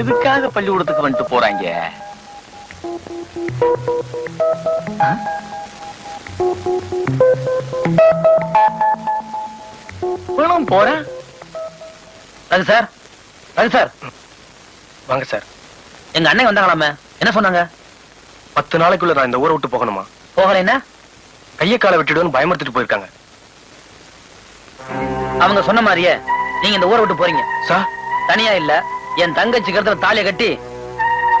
எதுக்காக பள்ளிக்கூடத்துக்கு வந்துட்டு போறாங்க? இவனும் போறேன். Raghu sir Raghu sir. வாங்க சார். எங்க அண்ணன் வந்தாங்களாமே என்ன சொன்னாங்க? பத்து நாளைக்குள்ள நான் இந்த ஊரை விட்டு போகணுமா? போகலைன்னா கையை காலை விட்டுடுன்னு பயமுறுத்திட்டு போயிருக்காங்க. அவங்க சொன்ன மாதிரியே நீங்க இந்த ஊரை விட்டு போறீங்க. சார்? தனியா இல்ல என் தங்கச்சி கருத்துல தாலியை கட்டி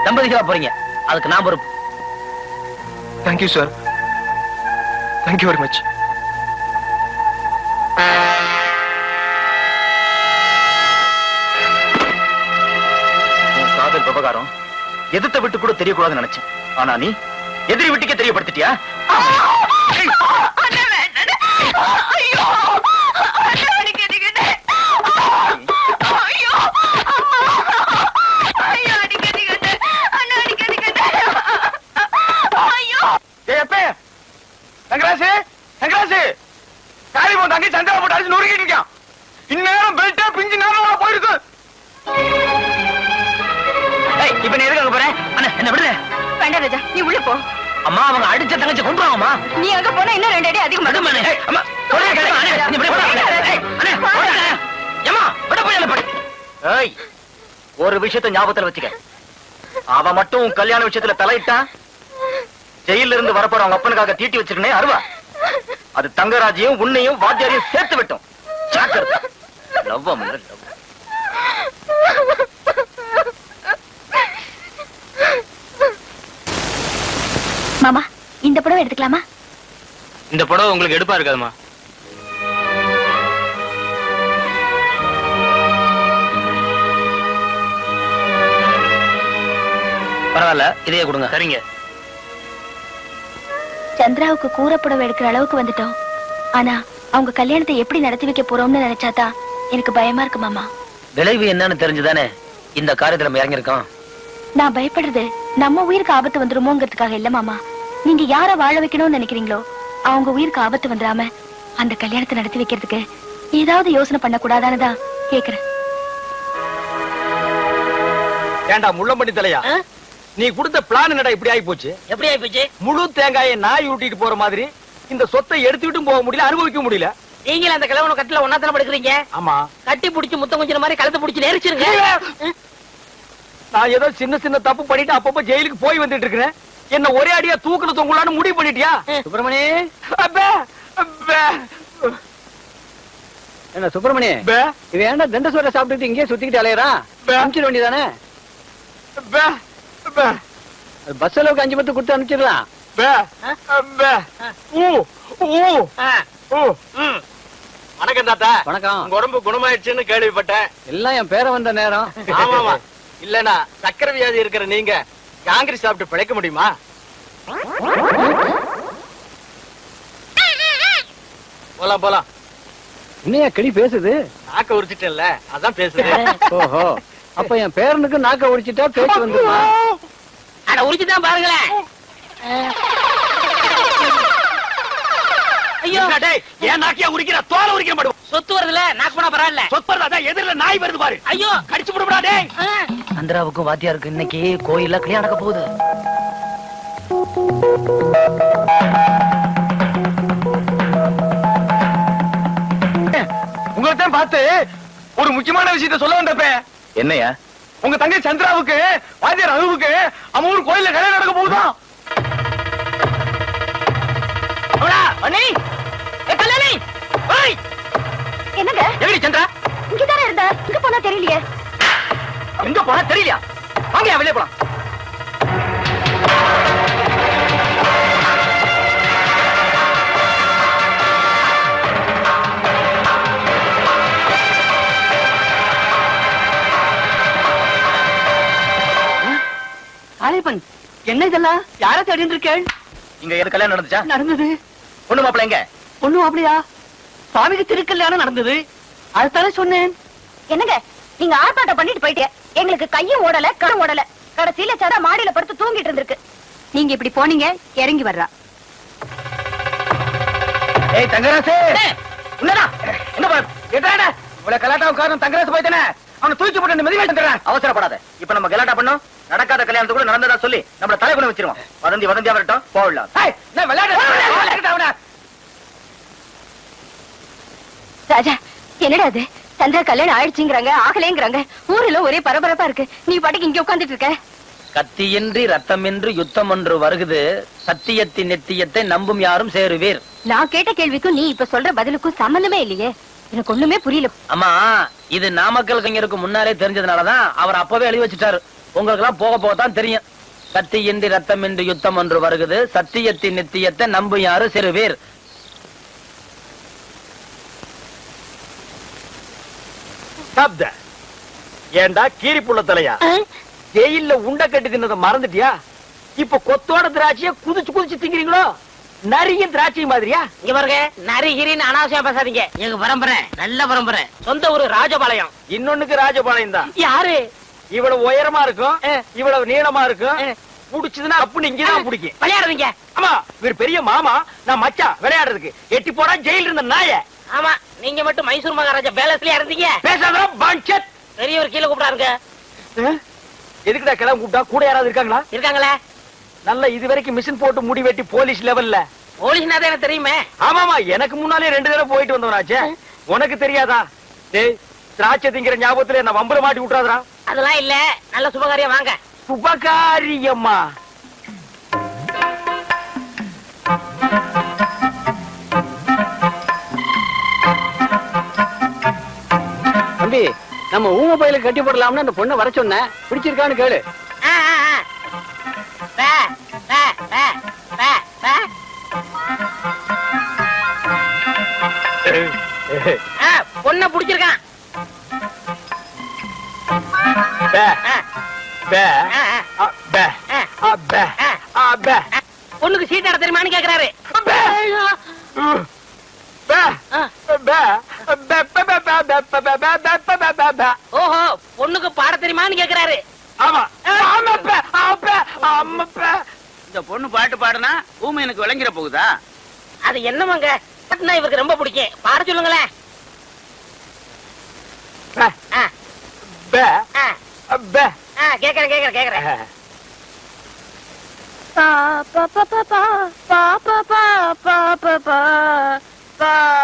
தம்பதிகளா போறீங்க. அதுக்கு நான் பொறுப்பு. Thank you sir thank you very much காதல் விவகாரம் எதிர்த்த விட்டு கூட தெரியக்கூடாதுன்னு நினைச்சேன். ஆனா நீ எதிரி வீட்டுக்கே தெரியப்படுத்திட்டியா? அம்மா அவங்க அடிச்ச தங்கச்சி கொண்டுவாங்கம்மா நீ அங்க போனா இன்னும் ரெண்டு அடி அதிகமா. அம்மா, ஒரு விஷயத்த ஞாபகத்துல வச்சுக்க. அவ மட்டும் கல்யாண விஷயத்துல தலையிட்டா ஜெயில இருந்து வரப்போற அவங்க அப்பனுக்காக தீட்டி வச்சிருக்கனே அருவா. அது தங்கராஜையும் உன்னையும் வாத்தியாரையும் சேர்த்து விட்டோம். ஜாக்கிரதை. லவ் இந்த புடவை எடுத்துக்கலாமா? இந்த புடவை உங்களுக்கு எடுப்பா இருக்காதுமா. பரவாயில்ல இதையே கொடுங்க. சரிங்க. சந்திராவுக்கு கூரை புடவை எடுக்கிற அளவுக்கு வந்துட்டோம். ஆனா அவங்க கல்யாணத்தை எப்படி நடத்தி வைக்க போறோம்னு நினைச்சாதான் எனக்கு பயமா இருக்கு மாமா. விளைவு என்னன்னு தெரிஞ்சுதானே இந்த காரியத்துல நம்ம இறங்கியிருக்கோம். நான் பயப்படுறது நம்ம உயிருக்கு ஆபத்து வந்துருமோங்கிறதுக்காக இல்ல மாமா. நீங்க யார வாழ வைக்கணும்னு நினைக்கிறீங்களோ அவங்க உயிருக்கு ஆபத்து வந்துடாம அந்த கல்யாணத்தை நடத்தி வைக்கிறதுக்கு ஏதாவது யோசனை பண்ண கூடாதான்னு தான் கேக்குறேன். ஏண்டா முள்ளம்பட்டி தலையா? நீ கொடுத்த பிளான் என்னடா இப்படி ஆகி போச்சு? எப்படி ஆயிப்போச்சு முழு தேங்காயை நாய் ஊட்டிட்டு போற மாதிரி இந்த சொத்தை எடுத்துக்கிட்டும் போக முடியல அனுபவிக்க முடியல. நீங்களும் அந்த கிழவன கட்டில ஒன்னா தானே படுக்கிறீங்க? ஆமா. கட்டி புடிச்சு முத்தம் கொஞ்சம் மாதிரி கழுத்து புடிச்சு நெரிச்சிருங்க. நான் ஏதோ சின்ன சின்ன தப்பு பண்ணிட்டு அப்பப்ப ஜெயிலுக்கு போய் வந்துட்டு இருக்கிறேன். என்ன ஒரே அடியா தூக்குல தொங்கலான்னு முடிவு பண்ணிட்டியா? சுப்பிரமணி. என்ன சுப்பிரமணி? இவன் ஏன்டா தண்டசோர சாப்பிட்டுட்டு இங்கே சுத்திக்கிட்டு அலையறான்? அனுப்பிச்சிட வேண்டியதானே? பஸ் அளவுக்கு அஞ்சு பத்து கொடுத்து அனுப்பிச்சிடலாம். வணக்கம் தாத்தா. வணக்கம். உங்க உடம்பு குணமாயிடுச்சுன்னு கேள்விப்பட்டேன். எல்லாம் என் பேர வந்த நேரம். ஆமாமா. இல்லனா சக்கரை வியாதி இருக்கிற நீங்க. ஜாங்கிரி சாப்பிட்டு பிழைக்க முடியுமா? போலாம் போலாம். இன்னையா கிளி பேசுது? நாக்க உரிச்சிட்டேன்ல அதான் பேசுது. ஓஹோ. அப்ப என் பேரனுக்கு நாக்க உடிச்சிட்டா பேச்சு வந்துருமா? அட உரிச்சுதான் பாருங்களேன். ஐயோ டேய், ஏன் நாக்கியா உரிக்கிற? தோலை உரிக்கிற மாட்டோம் சொத்து வருதுல நாக்கு போனா பரவாயில்ல. சொற்பர் அதான் எதிரில நாய் வருது பாரு. ஐயோ. கடிச்சு விடுடா டேய். சந்திராவுக்கும் வாத்தியாருக்கும் இன்னைக்கு கோயில்ல கல்யாணம் நடக்க போகுது. உங்களைத்தான் பார்த்து ஒரு முக்கியமான விஷயத்த சொல்ல வந்தப்ப என்னையா? உங்க தங்கை சந்திராவுக்கு வாத்தியார் அனுவுக்கு அவன் ஊர் கோயில்ல கல்யாணம் நடக்க போகுதான் கல்யாணி. என்னங்க? எங்கடி சந்திரா? இங்கதானே இருந்தா? இங்க போனா தெரியலையே. எங்க போனா தெரியலையா? வாங்க வெளியே போலாம். என்ன இதெல்லாம்? யார தேடிட்டு இருக்கேன் இங்க எது கல்யாணம் நடந்துச்சா? நடந்தது. பொண்ணு மாப்பிள்ள எங்க? ஒண்ணும் அப்படியா சுவாமிக்கு திருக்கல்யாணம் நடந்தது. அதுதானே சொன்னேன். என்னங்க நீங்க ஆர்ப்பாட்டம் பண்ணிட்டு போயிட்டே. எங்களுக்கு கையும் ஓடல கரம் ஓடல. கடைசியில சடா மாடியில படுத்து தூங்கிட்டு இருந்திருக்கு. நீங்க இப்படி போனீங்க இறங்கி வர்றா. ஏய் தங்கராசு! என்னடா என்ன பாரு எட்டாடா இவ்வளவு கலாட்டாவும் காரணம் தங்கராசு போய்தானே அவனை தூக்கி போட்டு மிதிகள் தந்துடுறேன் அவசரப்படாத. இப்ப நம்ம கலாட்டா பண்ணோம். நடக்காத கல்யாணத்து கூட நடந்ததா சொல்லி நம்மள தலைகுணம் வச்சிருவோம். வதந்தி வதந்தியா வரட்டும் என்ன விளையாடு? ராஜா என்னடா அது சந்திரா கல்யாணம் ஆயிடுச்சுங்கிறாங்க ஆகலேங்கிறாங்க. ஊர்ல ஒரே பரபரப்பா இருக்கு. நீ பாட்டுக்கு இங்க உட்கார்ந்துட்டு இருக்க. கத்தியின்றி ரத்தமின்றி யுத்தம் ஒன்று வருகுது. சத்தியத்தின் நித்தியத்தை நம்பும் யாரும் சேருவீர். நான் கேட்ட கேள்விக்கும் நீ இப்ப சொல்ற பதிலுக்கும் சம்பந்தமே இல்லையே. எனக்கு ஒண்ணுமே புரியல. அம்மா இது நாமக்கல் கலைஞருக்கு முன்னாலே தெரிஞ்சதுனாலதான் அவர் அப்பவே எழுதி வச்சுட்டாரு. உங்களுக்கு எல்லாம் போக போக தான் தெரியும். கத்தியின்றி ரத்தமின்றி யுத்தம் ஒன்று வருகுது. சத்தியத்தின் நித்தியத்தை நம்பும் யாரும் சாப்த. ஏண்டா கீரி புள்ள தலையா ஜெயில்ல உண்டை கட்டி தின்னதை மறந்துட்டியா? இப்ப கொத்தோட திராட்சைய குதிச்சு குதிச்சு திங்கிறீங்களோ? நரியும் திராட்சை மாதிரியா? இங்க பாருங்க நரிகிரின்னு அனாவசியம் பேசாதீங்க. எங்க பரம்பரை நல்ல பரம்பரை. சொந்த ஊரு ராஜபாளையம். இன்னொன்னுக்கு ராஜபாளையம் தான். யாரு? இவ்வளவு உயரமா இருக்கும் இவ்வளவு நீளமா இருக்கும். புடிச்சதுன்னா அப்படின்னு இங்கதான் பிடிக்கும். விளையாடுறீங்க ஆமா இவர் பெரிய மாமா நான் மச்சான் விளையாடுறதுக்கு. எட்டி போடா ஜெயில இருந்த நாய. ஆமா நீங்க மட்டும் மைசூர் மகாராஜா பேலஸ்லயா இருந்தீங்க பேசாத பஞ்சத் பெரியவர் கீழே கூப்பிடாருங்க. எதுக்குடா கிளம்ப கூப்பிட்டா? கூட யாராவது இருக்காங்களா? இருக்காங்களே. நல்ல இது வரைக்கும் மிஷின் போட்டு முடி வெட்டி போலீஸ் லெவல்ல போலீஸ்னா தான் எனக்கு தெரியுமே. ஆமாமா எனக்கு முன்னாலே ரெண்டு தடவை போயிட்டு வந்தவனாச்சே. உனக்கு தெரியாதா? டேய் திராட்சை திங்கிற ஞாபகத்துல என்ன வம்பர மாட்டி விட்டுறாதா அதெல்லாம் இல்ல. நல்ல சுபகாரியம் வாங்க. சுபகாரியம்மா. தம்பி நம்ம ஊம பயில கட்டி போடலாம்னு அந்த பொண்ணை வர சொன்னேன் பிடிச்சிருக்கான்னு கேளு. பொண்ண பிடிச்சிருக்கான். பொண்ணுக்கு சீட் தெரியுமான்னு கேக்குறாரு. ஓஹோ பொண்ணுக்கு பாட தெரியுமான்னு கேக்குறாரு ஆமா. இந்த பொண்ணு பாட்டு பாடுனா ஊமை எனக்கு விளங்கிட போகுதா அது என்னமாங்க பாட்டுனா இவருக்கு ரொம்ப பிடிக்கும் பாட சொல்லுங்களேன் கேக்குறேன் கேக்குறேன் கேக்குறேன் பா பா பா பா பா பா பா பா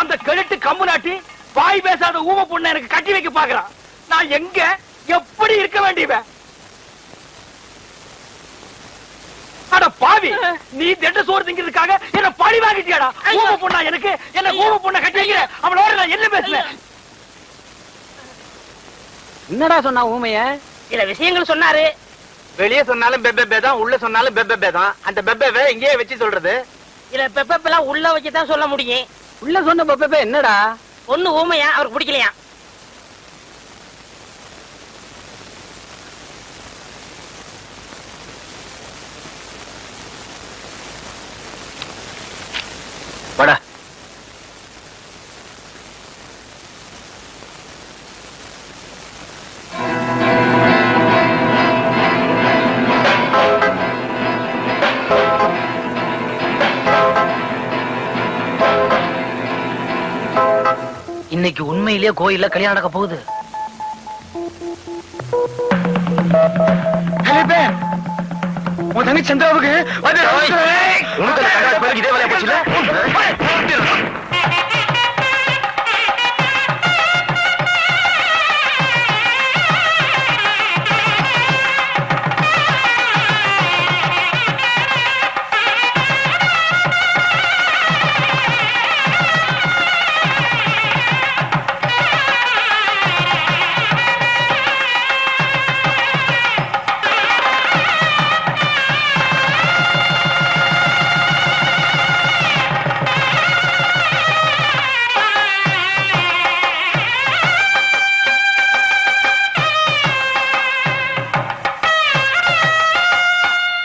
அந்த கழுட்டு கம்பு நாட்டி வாய் பேசாத ஊம பொண்ணை எனக்கு கட்டி வைக்க பாக்குறான் நான் எங்க எப்படி இருக்க வேண்டியவன்? அட பாவி நீ திட்ட சோறு திங்கிறதுக்காக என்ன பழி வாங்கிட்டியாடா? ஊம பொண்ணா எனக்கு? என்ன ஊம பொண்ணை கட்டி வைக்கிற? அவளோட நான் என்ன பேசுவேன் என்னடா சொன்னா ஊமைய? சில விஷயங்கள் சொன்னாரு. வெளியே சொன்னாலும் பெப்பே தான் உள்ள சொன்னாலும் பெப்பே தான். அந்த பெப்பே இங்கேயே வச்சு சொல்றது. சில பெப்பெல்லாம் உள்ள வச்சுதான் சொல்ல முடியும். உள்ள சொன்ன பப்பே என்னடா? பொண்ணு ஊமையா அவருக்கு பிடிக்கலையா? இன்னைக்கு உண்மையிலேயே கோயில்ல கல்யாணம் நடக்க போகுது. உன் தங்கச்சி சந்திராவுக்கு இதே வேலையா போச்சுல்ல